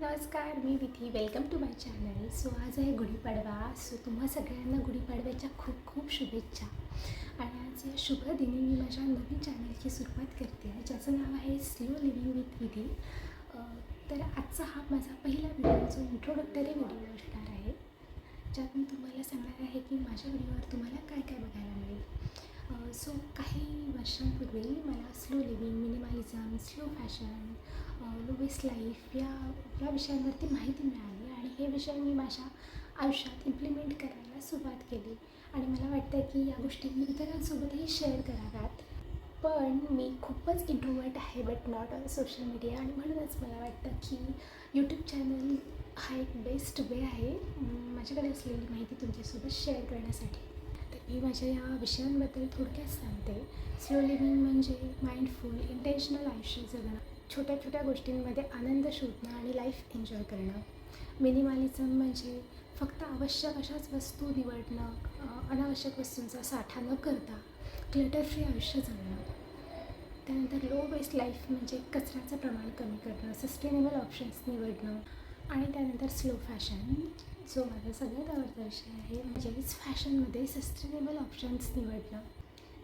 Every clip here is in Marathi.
नमस्कार मी Vidhi. Welcome to my channel so आज आहे गुढीपाडवा सो तुम्हा सगळ्यांना गुढीपाडव्याच्या खूप खूप शुभेच्छा. आणि आज या शुभ दिनी मी माझ्या नवीन चॅनलची सुरुवात करते आहे. ज्याचं नाव आहे स्लो लिव्हिंग विथ विधी तर आजचा हा माझा पहिला व्हिडिओ जो इंट्रोडक्टरी व्हिडिओ असणार आहे ज्यात मी तुम्हाला सांगणार आहे की माझ्या व्हिडिओवर तुम्हाला काय काय बघायला मिळेल. सो काही वर्षांपूर्वी मला slow living minimalism slow fashion Lewis life या या विषयांवरती माहिती मिळाली आणि हे विषय मी माझ्या आयुष्यात इम्प्लिमेंट करायला सुरुवात केली. आणि मला वाटतं की या गोष्टी मी इतरांसोबतही शेअर कराव्यात. पण मी खूपच इंट्रोवर्ट आहे but not on social media आणि म्हणूनच मला वाटतं की यूट्यूब चॅनल हा एक बेस्ट वे आहे. माझ्याकडे असलेली माहिती तुमच्यासोबत शेअर करण्यासाठी. तर मी माझ्या या विषयांबद्दल थोडक्यात सांगते. स्लो लिव्हिंग म्हणजे माइंडफुल इंटेन्शनल आयुष्य जगणं. छोट्या छोट्या गोष्टींमध्ये आनंद शोधणं आणि लाईफ एन्जॉय करणं. मिनिमालिझम म्हणजे फक्त आवश्यक अशाच वस्तू निवडणं अनावश्यक वस्तूंचा साठा न करता क्लटर फ्री आयुष्य जगणं. त्यानंतर लो वेस्ट लाईफ म्हणजे कचऱ्याचं प्रमाण कमी करणं सस्टेनेबल ऑप्शन्स निवडणं आणि त्यानंतर स्लो फॅशन जो माझा सगळ्यात आवडता विषय आहे म्हणजेच फॅशनमध्ये सस्टेनेबल ऑप्शन्स निवडणं.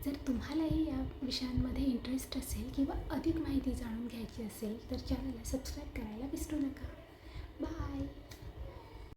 जर तुम्हालाही या विषयांमध्ये इंटरेस्ट असेल किंवा अधिक माहिती जाणून घ्यायची असेल तर चॅनलला सबस्क्राईब करायला विसरू नका.